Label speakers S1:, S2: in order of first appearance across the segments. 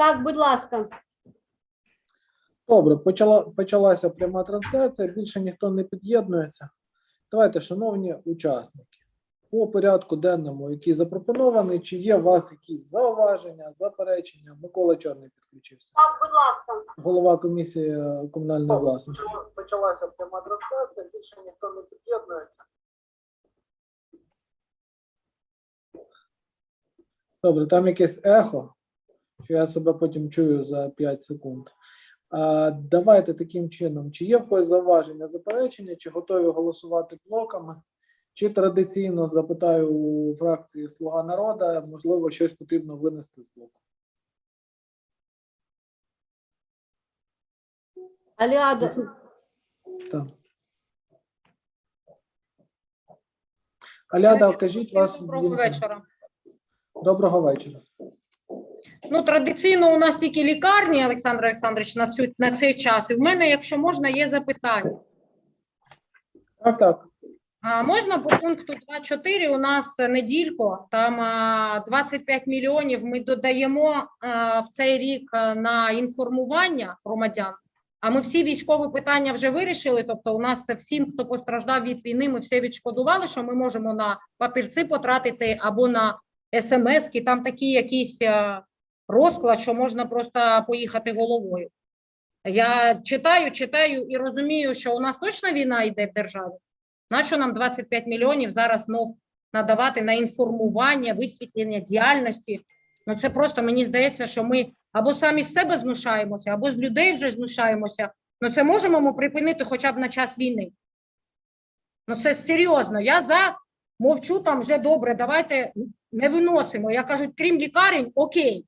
S1: Так, будь ласка.
S2: Добре, почала, почалася пряма трансляція. Більше ніхто не під'єднується. Давайте, шановні учасники, по порядку денному, який запропонований, чи є у вас якісь зауваження, заперечення? Микола Чорний підключився.
S1: Так, будь ласка.
S2: Голова комісії е, комунальної власності. Почалася пряма трансляція, більше ніхто не під'єднується. Добре, там якесь ехо, я себе потім чую за 5 секунд. А, давайте таким чином, чи є в когось зауваження, заперечення, чи готові голосувати блоками, чи традиційно запитаю у фракції Слуга народу, можливо, щось потрібно винести з блоку.
S1: Аліадо,
S2: Так. Аляда, кажіть вас.
S3: Доброго вечора.
S2: Доброго вечора.
S3: Ну, традиційно у нас тільки лікарні, Олександр Олександрович, на, цю, на цей час. І в мене, якщо можна, є запитання.
S2: Так, так.
S3: А можна по пункту 2.4 у нас неділько, там а, 25 мільйонів ми додаємо а, в цей рік на інформування громадян. А ми всі військові питання вже вирішили. Тобто, у нас всім, хто постраждав від війни, ми все відшкодували, що ми можемо на папірці потратити або на смс-ки, там такі якісь а, розклад, що можна просто поїхати головою. Я читаю, читаю і розумію, що у нас точно війна йде в державі. Нащо нам 25 мільйонів зараз знов надавати на інформування, висвітлення діяльності? Ну це просто мені здається, що ми або самі з себе знушаємося, або з людей вже знушаємося. Ну це можемо ми припинити хоча б на час війни. Ну це серйозно. Я за мовчу там вже добре. Давайте не виносимо. Я кажу, крім лікарень, окей.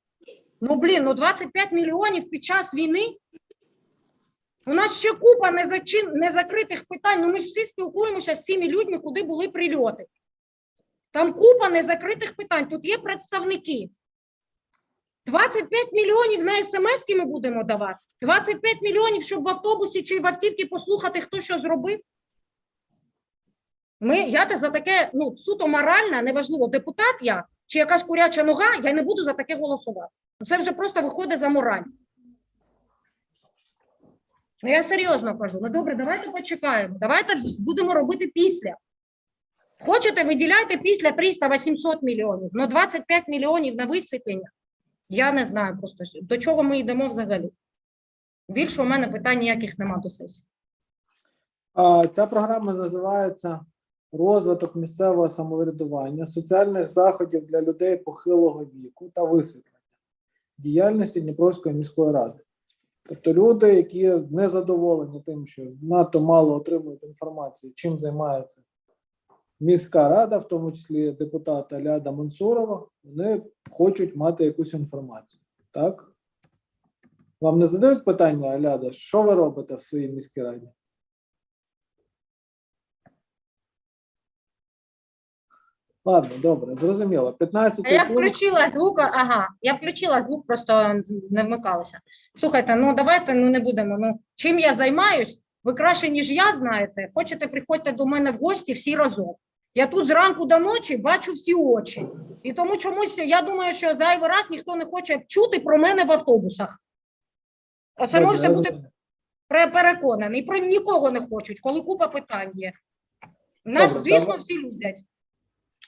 S3: Ну блін, ну 25 мільйонів під час війни. У нас ще купа незачин... незакритих питань. Ну ми ж всі спілкуємося з цими людьми, куди були прильоти. Там купа незакритих питань. Тут є представники. 25 мільйонів на смс ми будемо давати. 25 мільйонів, щоб в автобусі чи в автівці послухати, хто що зробив. Ми, я за таке, ну, суто морально, неважливо, депутат я чи якась куряча нога, я не буду за таке голосувати. Ну, Це вже просто виходить за мораль. Ну, я серйозно кажу. Ну добре, давайте почекаємо. Давайте будемо робити після. Хочете, виділяйте після 300-800 мільйонів. Ну 25 мільйонів на висвітлення. Я не знаю просто до чого ми йдемо взагалі. Більше у мене питань ніяких нема до сесії.
S2: Ця програма називається Розвиток місцевого самоврядування, соціальних заходів для людей похилого віку та висвітлення діяльності Дніпровської міської ради. Тобто люди, які не задоволені тим, що надто мало отримують інформації, чим займається міська рада, в тому числі депутата Ляда Мансурова, вони хочуть мати якусь інформацію. Так? Вам не задають питання, Аляда, що ви робите в своїй міській раді? Ладно, добре, зрозуміло. 15
S3: А я
S2: пункт.
S3: включила звук, ага, я включила звук, просто не вмикалася. Слухайте, ну давайте ну не будемо. Ну чим я займаюсь? Ви краще, ніж я знаєте. Хочете, приходьте до мене в гості всі разом. Я тут зранку до ночі бачу всі очі. І тому чомусь я думаю, що зайвий раз ніхто не хоче чути про мене в автобусах. Оце
S2: Добре,
S3: можете бути переконаний. Про нікого не хочуть, коли купа питань є. Нас,
S2: Добре,
S3: звісно,
S2: давай.
S3: всі люблять.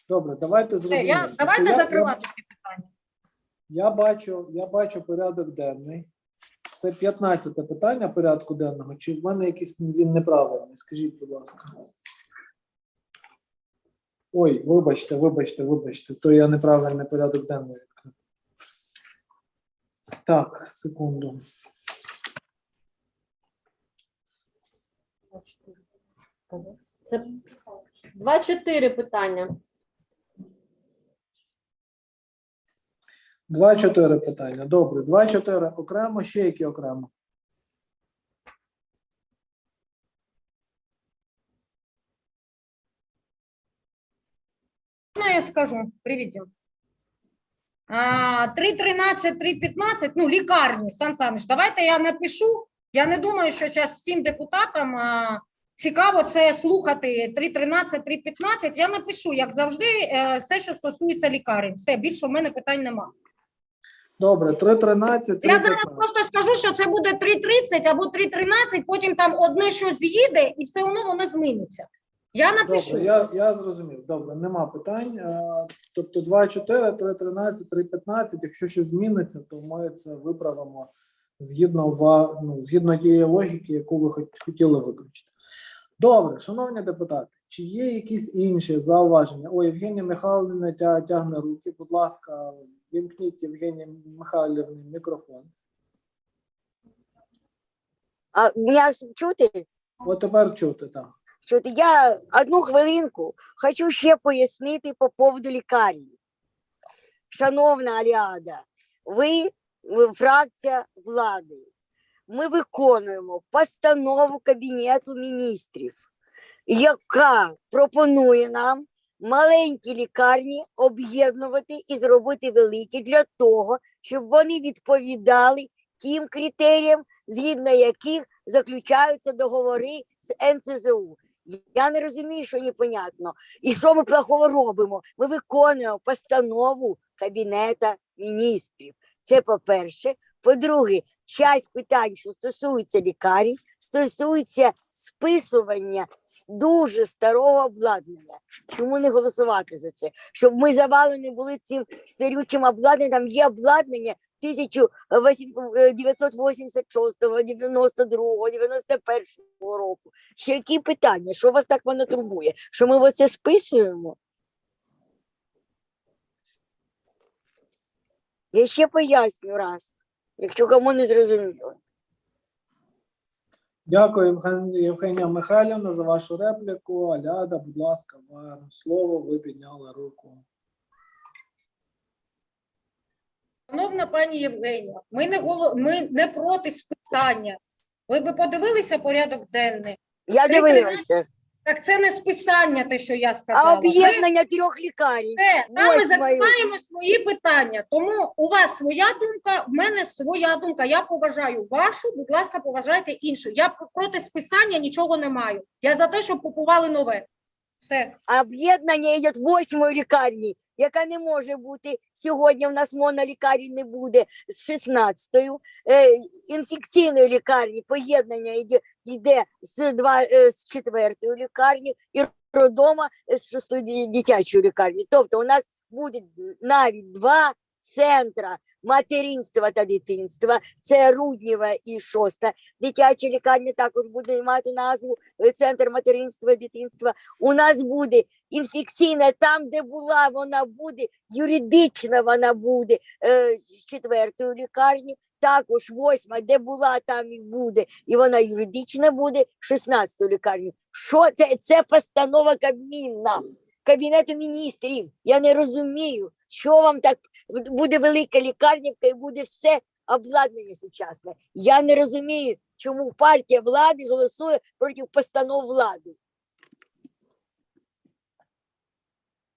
S2: Добре, давайте
S3: Все,
S2: зрозуміємо.
S3: я,
S2: Тобто
S3: давайте
S2: я-
S3: закривати ці питання.
S2: Я бачу, я бачу порядок денний. Це 15 питання порядку денного. Чи в мене якийсь він неправильний? Скажіть, будь ласка. Ой, вибачте, вибачте, вибачте, то я неправильний порядок денний відкрив. Так, секунду.
S1: Це 2-4 питання.
S2: Два-чотири питання. Добре, два-чотири окремо, ще які окремо.
S3: Ну, я скажу, приведем. 3.13, 3.15, ну, лікарні, Сан Саныч, давайте я напишу. Я не думаю, що зараз всім депутатам а, цікаво це слухати 3.13, 3.15. Я напишу, як завжди, е, все, що стосується лікарень. Все, більше в мене питань нема.
S2: Добре, 3.13,
S3: Я зараз просто скажу, що це буде 3.30 або 3.13, потім там одне щось з'їде, і все одно воно зміниться. Я напишу.
S2: Добре, я, я зрозумів. Добре, нема питань. Е, Тобто 2.4, 3.13, 3.15. Якщо щось зміниться, то ми це виправимо згідно, ва- ну, згідно тієї логіки, яку ви хот- хотіли виключити. Добре, шановні депутати, чи є якісь інші зауваження? О, Євгенія Михайлівна тягне руки. Будь ласка, вімкніть Євгенія Михайлівні мікрофон.
S4: А меня чути?
S2: От тепер чути, так.
S4: Чути? Я одну хвилинку хочу ще пояснити по поводу лікарні. Шановна Аліада, ви фракція влади. Ми виконуємо постанову Кабінету міністрів, яка пропонує нам маленькі лікарні об'єднувати і зробити великі для того, щоб вони відповідали тим критеріям, згідно яких заключаються договори з НЦЗУ. Я не розумію, що непонятно. І що ми плохого робимо? Ми виконуємо постанову Кабінета міністрів. Це по-перше. По-друге, часть питань, що стосується лікарень, стосується списування дуже старого обладнання. Чому не голосувати за це? Щоб ми завалені були цим старючим обладнанням. Є обладнання 1986, 92, 91 року. Ще які питання? Що вас так воно турбує? Що ми оце списуємо? Я ще поясню раз, якщо кому не зрозуміло.
S2: Дякую, Євгенія Михайлівна, за вашу репліку. Аляда, будь ласка, вам слово. Ви підняли руку.
S3: Шановна пані Євгенія, ми не голо... ми не проти списання. Ви би подивилися порядок денний?
S4: Я дивилася.
S3: Так це не списання, те, що я
S4: А
S3: сказала. Ми
S4: об'єднання трьох лікарень.
S3: Це там
S4: ми
S3: закриваємо свої питання. Тому у вас своя думка, в мене своя думка. Я поважаю вашу, будь ласка, поважайте іншу. Я проти списання нічого не маю. Я за те, щоб купували нове.
S4: Об'єднання є восьмої лікарні, яка не може бути сьогодні. У нас монолікарні не буде з 16-ю. Е, інфекційної лікарні поєднання йде, йде з, два, е, з четвертої лікарні і родома з шостої дитячої лікарні. Тобто у нас буде навіть два центра материнства та дитинства. Це Руднєва і шоста дитяча лікарня також буде мати назву е, Центр материнства і дитинства. У нас буде інфекційна, там, де була, вона буде, юридична вона буде е, з четвертої лікарні, також восьма, де була, там і буде, і вона юридична буде 16 лікарні. Що це? Це постанова Кабміна, Кабінету міністрів. Я не розумію, що вам так буде велика лікарнівка і буде все обладнання сучасне. Я не розумію, чому партія влади голосує проти постанов влади.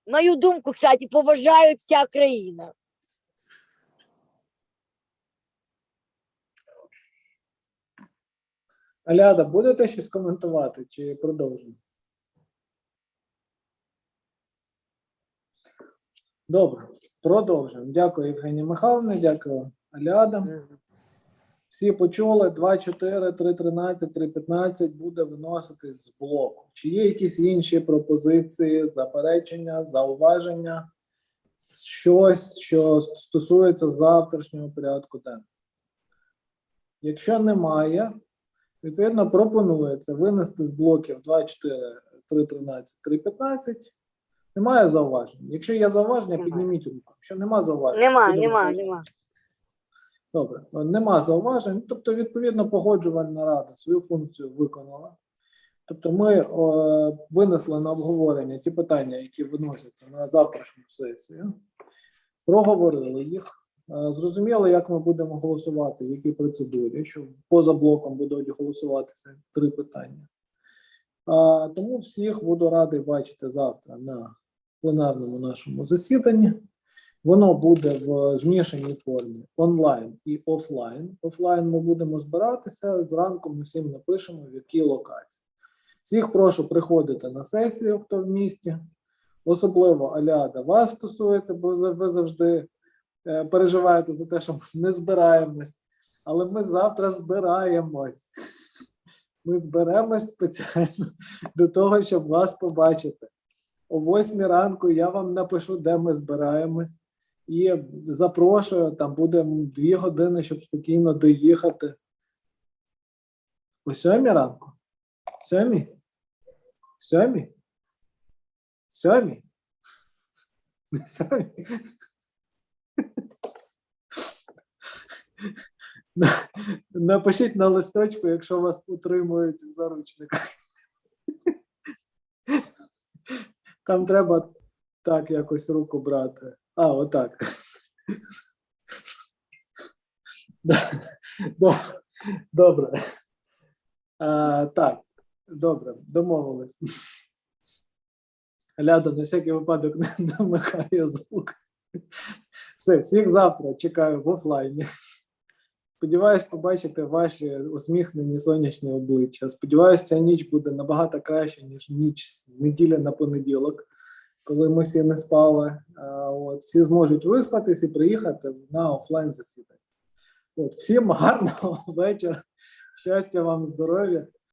S4: Мою думку, кстати, поважає вся країна.
S2: Аляда, будете щось коментувати чи продовжимо? Добре, продовжуємо. Дякую, Євгенія Михайловна, дякую, Аляда. Всі почули 2.4, 3.13, 3.15 буде виноситись з блоку. Чи є якісь інші пропозиції, заперечення, зауваження? Щось, що стосується завтрашнього порядку денного? Якщо немає, відповідно пропонується винести з блоків 2.4, 3.13, 3.15. Немає зауважень. Якщо є зауваження,
S4: Немає.
S2: підніміть руку. Якщо нема зауважень,
S4: Нема,
S2: будемо
S4: нема, нема.
S2: Добре, нема зауважень. Тобто, відповідно, погоджувальна рада свою функцію виконала. Тобто, ми е, винесли на обговорення ті питання, які виносяться на завтрашню сесію, проговорили їх, е, зрозуміли, як ми будемо голосувати, в якій процедурі, що поза блоком будуть голосуватися три питання. А, тому всіх буду радий бачити завтра на пленарному нашому засіданні. Воно буде в змішаній формі онлайн і офлайн. Офлайн ми будемо збиратися. Зранку ми всім напишемо, в якій локації. Всіх прошу приходити на сесію, хто в місті. Особливо Аляда вас стосується, бо ви завжди е, переживаєте за те, що ми не збираємось, але ми завтра збираємось. Ми зберемось спеціально до того, щоб вас побачити. О восьмій ранку я вам напишу, де ми збираємось, і запрошую. Там буде дві години, щоб спокійно доїхати. О сьомій ранку? Сьомій? Сьомій? Сьомій? Не сьомій? На- Напишіть на листочку, якщо вас утримують в заручниках. Там треба так якось руку брати. А, отак. Добре. А, так, добре, домовились. Ляда, на всякий випадок не намикає звук. Все, всіх завтра чекаю в офлайні. Сподіваюсь побачити ваші усміхнені сонячні обличчя. Сподіваюсь, ця ніч буде набагато краще, ніж ніч з неділі на понеділок, коли ми всі не спали. От, всі зможуть виспатись і приїхати на офлайн засідання. От, всім гарного вечора, щастя вам, здоров'я